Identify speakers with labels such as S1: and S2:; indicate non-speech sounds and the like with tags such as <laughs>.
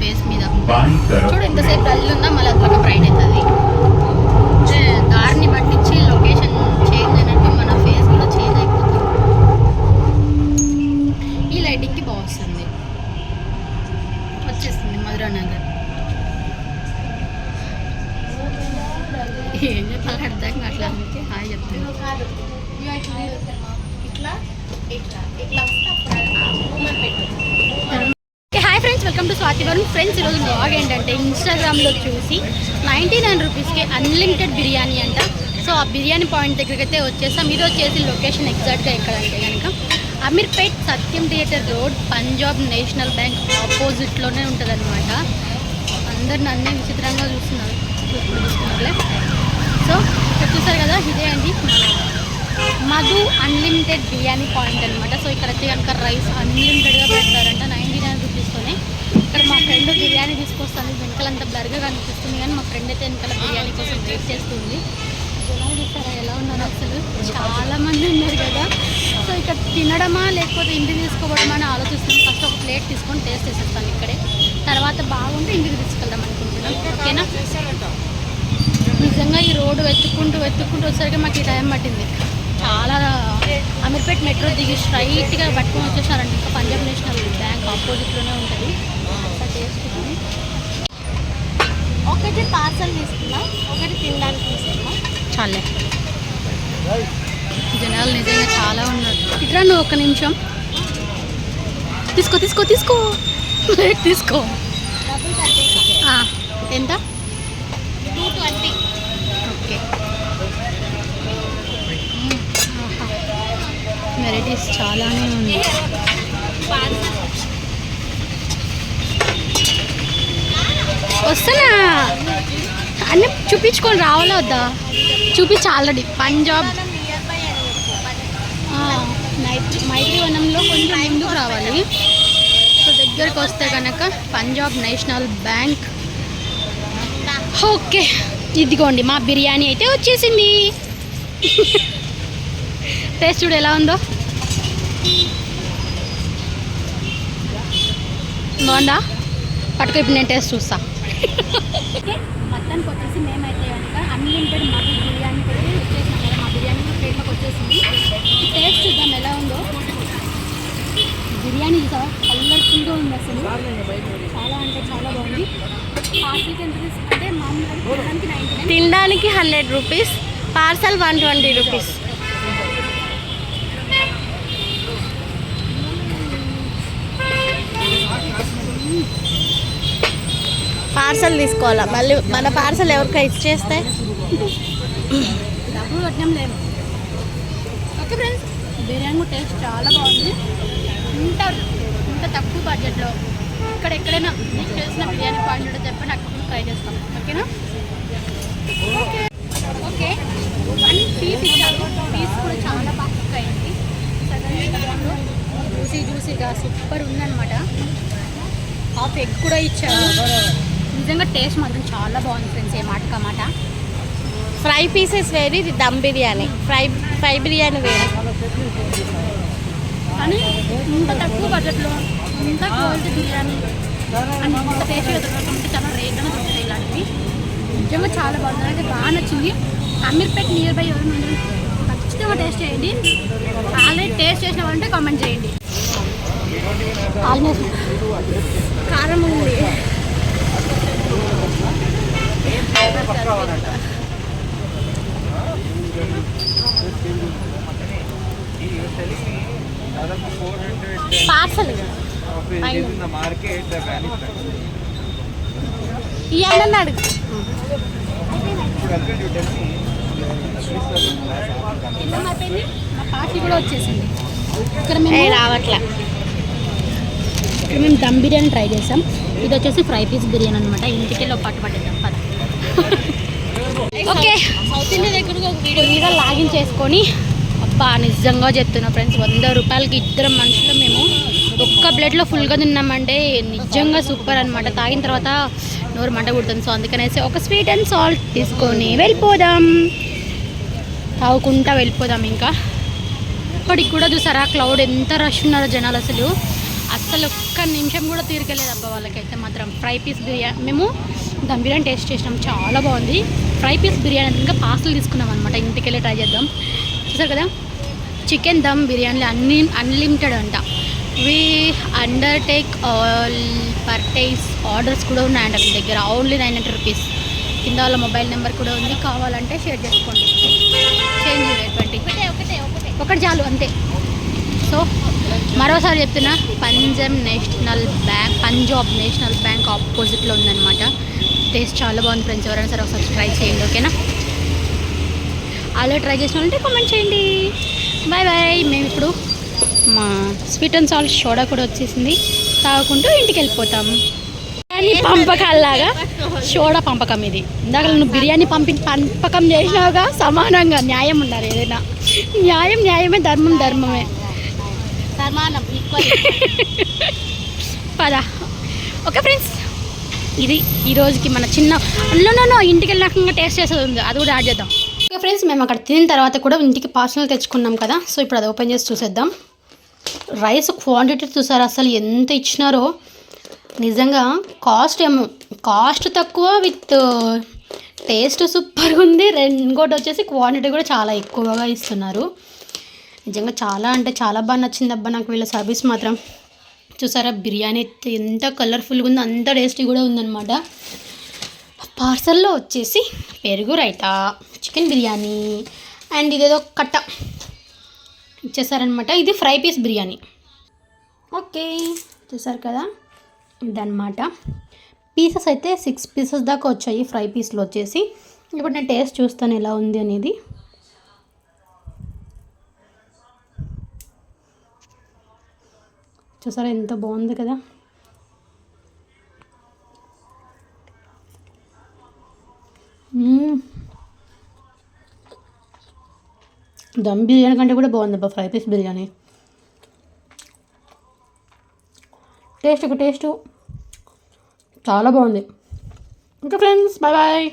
S1: Face మీద చూడు ఎంతసేపు అల్లు ఉందా మళ్ళీ అట్లా బ్రైట్ అవుతుంది. దారిని పట్టించి లొకేషన్ చేంజ్ అయినట్టు మన ఫేస్ కూడా చేంజ్ అయిపోతుంది. ఈ లైటింగ్కి బాగుస్తుంది వచ్చేస్తుంది మధురానగర్. ఏం చెప్పాలి అర్థం కావట్లా అందుకే హాయ్ చెప్తాను
S2: ఇట్లా ఇట్లా ఇట్లా
S1: ఫ్రెండ్స్ ఫ్రెండ్స్ ఈరోజు బ్లాగ్ ఏంటంటే ఇన్స్టాగ్రామ్లో చూసి నైంటీ నైన్ రూపీస్కి అన్లిమిటెడ్ బిర్యానీ అంట. సో ఆ బిర్యానీ పాయింట్ దగ్గరికి అయితే వచ్చేసాం ఇది వచ్చేసి లొకేషన్ ఎగ్జాక్ట్గా ఎక్కడంటే కనుక Ameerpet Sathyam theatre road Punjab national bank ఆపోజిట్లోనే ఉంటుంది అనమాట అందరు నన్నే విచిత్రంగా చూస్తున్నారు. చూస్తున్నారులే. సో ఇక్కడ చూసారు కదా ఇదే అండి. మధు అన్లిమిటెడ్ బిర్యానీ పాయింట్ అనమాట సో ఇక్కడ వచ్చి కనుక రైస్ అన్లిమిటెడ్గా పెడతారంట. నైన్ ఇక్కడ మా ఫ్రెండ్ బిర్యానీ తీసుకొస్తాను వెనకాలంతా బ్లర్గా కనిపిస్తుంది కానీ మా ఫ్రెండ్ అయితే వెనకాల బిర్యానీ కోసం వెయిట్ చేస్తుంది. ఎలా చూసారా ఎలా ఉన్నారు అసలు? చాలా మంది ఉన్నారు కదా. సో ఇక్కడ తినడమా లేకపోతే ఇంటికి తీసుకోవడమా అని ఆలోచిస్తున్నాం. ఫస్ట్ ఒక ప్లేట్ తీసుకొని టేస్ట్ చేసేస్తాను ఇక్కడే. తర్వాత బాగుంటే ఇంటికి తీసుకెళ్దాం అనుకుంటున్నాం. ఓకేనా? నిజంగా ఈ రోడ్డు వెతుక్కుంటూ వెతుక్కుంటూ వచ్చేసరికి మాకు ఈ టైం పట్టింది. చాలా అమీర్పేట్ మెట్రో దిగి స్ట్రైట్గా పట్టుకొని వచ్చేసారండి. ఇంకా పంజాబ్ నేషనల్ బ్యాంక్ ఆపోజిట్లోనే ఉంటుంది.
S2: ఒకటి పార్సల్ తీసుకున్నా ఒకటి తినడానికి తీసుకున్నా.
S1: చాలే. జనాలు నిజంగా చాలా ఉన్నారు. ఇట్లా నువ్వు ఒక నిమిషం. తీసుకో తీసుకో తీసుకో. ప్లేట్ <laughs> తీసుకో ఎంత?
S2: Two twenty
S1: okay. వెరైటీస్ చాలానే ఉంది
S2: పార్సల్
S1: వస్తున్నా. అన్నీ చూపించుకొని రావాలా వద్దా? చూపించి ఆల్రెడీ పంజాబ్ మైత్రి మైత్రివనంలో కొంచెం ముందుకు రావాలి. సో దగ్గరికి వస్తే కనుక పంజాబ్ నేషనల్ బ్యాంక్. ఓకే. ఇదిగోండి మా బిర్యానీ అయితే వచ్చేసింది. టేస్ట్ చూడు ఎలా ఉందో. బాగుందా? పట్టుకో ఇప్పుడు నేను టేస్ట్ చూస్తాను మొత్తానికి వచ్చేసి మేమైతే కనుక అన్లిమిటెడ్ మటన్ బిర్యానీ కూడా వచ్చేసినాం కదా మా బిర్యానీ కూడా ప్లేట్లోకి వచ్చేసింది. టేస్ట్ చూద్దాం ఎలా ఉందో. బిర్యానీ చూసావా? కలర్ఫుల్గా ఉంది అసలు. చాలా అంటే చాలా బాగుంది. పార్సల్కి ఎంత తీసుకుంటే మామూలుగా తినడానికి నైన్టీ
S2: తినడానికి hundred rupees parcel one twenty rupees. Parcel తీసుకోవాలా? మళ్ళీ మన పార్సల్ ఎవరికైనా ఇచ్చేస్తే?
S1: డబ్బులు కట్టడం లేదు ఓకే ఫ్రెండ్స్ బిర్యానీ టేస్ట్ చాలా బాగుంది. ఇంత ఇంత తక్కువ బడ్జెట్లో ఇక్కడ ఎక్కడైనా మీకు తెలిసిన బిర్యానీ పాయింట్ ఉంటే చెప్పండి అక్కడ ట్రై చేస్తాం. ఓకేనా? ఓకే. ఓకే. వన్ పీస్ ఇచ్చారు. పీస్ కూడా చాలా బాగా కుక్ అయింది. సగం జ్యూసీ జ్యూసీగా సూపర్ ఉందన్నమాట. హాఫ్ ఎగ్ కూడా ఇచ్చారు. నిజంగా టేస్ట్ మాత్రం చాలా బాగుంది ఫ్రెండ్స్ ఏ మాట మాట.
S2: ఫ్రై పీసెస్ వేరు దమ్ బిర్యానీ. ఫ్రై ఫ్రై బిర్యానీ వేరు.
S1: కానీ ఇంత తక్కువ బడ్జెట్లో ఇంత క్వాలిటీ బిర్యానీ ఇంత టేస్ట్గా దొరకకుంటే చాలా రేట్గా దొరుకుతాయి ఇలాంటివి. నిజంగా చాలా బాగుంది. అయితే బాగా నచ్చింది. అమీర్పేట్ నియర్ బై ఎవరు ఖచ్చితంగా టేస్ట్ చేయండి. ఆల్రెడీ టేస్ట్ చేసిన వాళ్ళంటే కామెంట్ చేయండి. ఆల్మోస్ట్ కారం ఉంది.
S2: పార్సల్ అడుగు
S1: పార్టీ కూడా వచ్చేసింది ఇక్కడ మేము
S2: రావట్లే.
S1: ఇక్కడ మేము దమ్ బిర్యానీ ట్రై చేసాం. ఇది వచ్చేసి ఫ్రై పీస్ బిర్యానీ అనమాట ఇంటికి పట్టు పట్టేద్దాం ఓకే
S2: సౌత్ ఇండియా దగ్గర ఒక వీడియో
S1: పొయ్యిగా లాగించేసుకొని అబ్బా నిజంగా చెప్తున్నా ఫ్రెండ్స్ వంద రూపాయలకి ఇద్దరం మనుషులు మేము. ఒక్క ప్లేట్లో ఫుల్గా తిన్నామంటే నిజంగా సూపర్ అనమాట తాగిన తర్వాత నోరు మంట కుడుతుంది. సో అందుకనేసి ఒక స్వీట్ అండ్ సాల్ట్ తీసుకొని వెళ్ళిపోదాం. తాగుకుంటా వెళ్ళిపోదాం ఇంకా. ఇప్పటికి కూడా చూసారా క్లౌడ్ ఎంత రష్ ఉన్నారో జనాలు అసలు. అస్సలు ఒక్క నిమిషం కూడా తీరికలేదు అబ్బా వాళ్ళకైతే మాత్రం. ఫ్రై పీస్ బిర్యానీ మేము దమ్ బిర్యానీ టేస్ట్ చేసినాం. చాలా బాగుంది. ఫ్రై పీస్ బిర్యానీ ఇంకా పార్సల్ తీసుకున్నాం అనమాట ఇంటికి వెళ్ళి ట్రై చేద్దాం. చూసారు కదా? చికెన్ దమ్ బిర్యానీలో అన్ని అన్లిమిటెడ్ అంట. We undertake all parties orders కూడా ఉన్నాయంట మీ దగ్గర. ఓన్లీ నైన్ హండ్రెడ్ రూపీస్ కింద వాళ్ళ మొబైల్ నెంబర్ కూడా ఉంది. కావాలంటే షేర్ చేసుకోండి. చేంజ్ ట్వంటీ
S2: ఒకటే ఒకటే ఒకటే
S1: ఒకటి చాలు అంతే. సో మరోసారి చెప్తున్నా Punjab national bank Punjab national bank ఆపోజిట్లో ఉందన్నమాట. టేస్ట్ చాలా బాగుంది ఫ్రెండ్స్. ఎవరైనా సరే ఒకసారి ట్రై చేయండి ఓకేనా? అలా ట్రై చేసిన వాళ్ళంటే కామెంట్ చేయండి. Bye bye. మేము ఇప్పుడు మా స్వీట్ అండ్ సాల్ట్ సోడా కూడా వచ్చేసింది. తాగుకుంటూ ఇంటికి వెళ్ళిపోతాం బిర్యానీ పంపకాల్లాగా సోడా పంపకం ఇది. ఇందాక నువ్వు బిర్యానీ పంపి పంపకం చేసినావుగా సమానంగా న్యాయం ఉండాలి ఏదైనా. న్యాయం న్యాయమే ధర్మం ధర్మమే.
S2: సమానం ఈక్వల్
S1: పద ఓకే ఫ్రెండ్స్ ఇది ఈ రోజుకి మన చిన్న అల్లునో ఇంటికి వెళ్ళాక టేస్ట్ చేసేది ఉంది. అది కూడా యాడ్ చేద్దాం. ఓకే ఫ్రెండ్స్ మేము అక్కడ తినిన తర్వాత కూడా ఇంటికి పార్సల్ తెచ్చుకున్నాం కదా. సో ఇప్పుడు అది ఓపెన్ చేసి చూసేద్దాం. రైస్ క్వాంటిటీ చూసారు అసలు ఎంత ఇచ్చినారో? నిజంగా కాస్ట్ ఏమో. కాస్ట్ తక్కువ విత్ టేస్ట్ సూపర్గా ఉంది. రెండు ఇంకోటి వచ్చేసి క్వాంటిటీ కూడా చాలా ఎక్కువగా ఇస్తున్నారు. నిజంగా చాలా అంటే చాలా బాగా నచ్చింది అబ్బా నాకు వీళ్ళ సర్వీస్ మాత్రం. చూసారా బిర్యానీ అయితే ఎంత కలర్ఫుల్గా ఉందో అంత టేస్టీ కూడా ఉందన్నమాట. పార్సల్లో వచ్చేసి పెరుగు రైతా చికెన్ బిర్యానీ అండ్ ఇదేదో కట్ట. ఇచ్చేసారనమాట ఇది ఫ్రై పీస్ బిర్యానీ. ఓకే చూసారు కదా? ఇదన్నమాట. పీసెస్ అయితే సిక్స్ పీసెస్ దాకా వచ్చాయి ఫ్రై పీస్లో వచ్చేసి. ఇప్పుడు నేను టేస్ట్ చూస్తాను ఎలా ఉంది అనేది. చూసారా ఎంత బాగుంది కదా? దమ్ బిర్యానీ కంటే కూడా బాగుంది అబ్బా ఫ్రై పీస్ బిర్యానీ. టేస్ట్ ఒక టేస్ట్. చాలా బాగుంది. ఇంకా ఫ్రెండ్స్ బాయ్ బాయ్.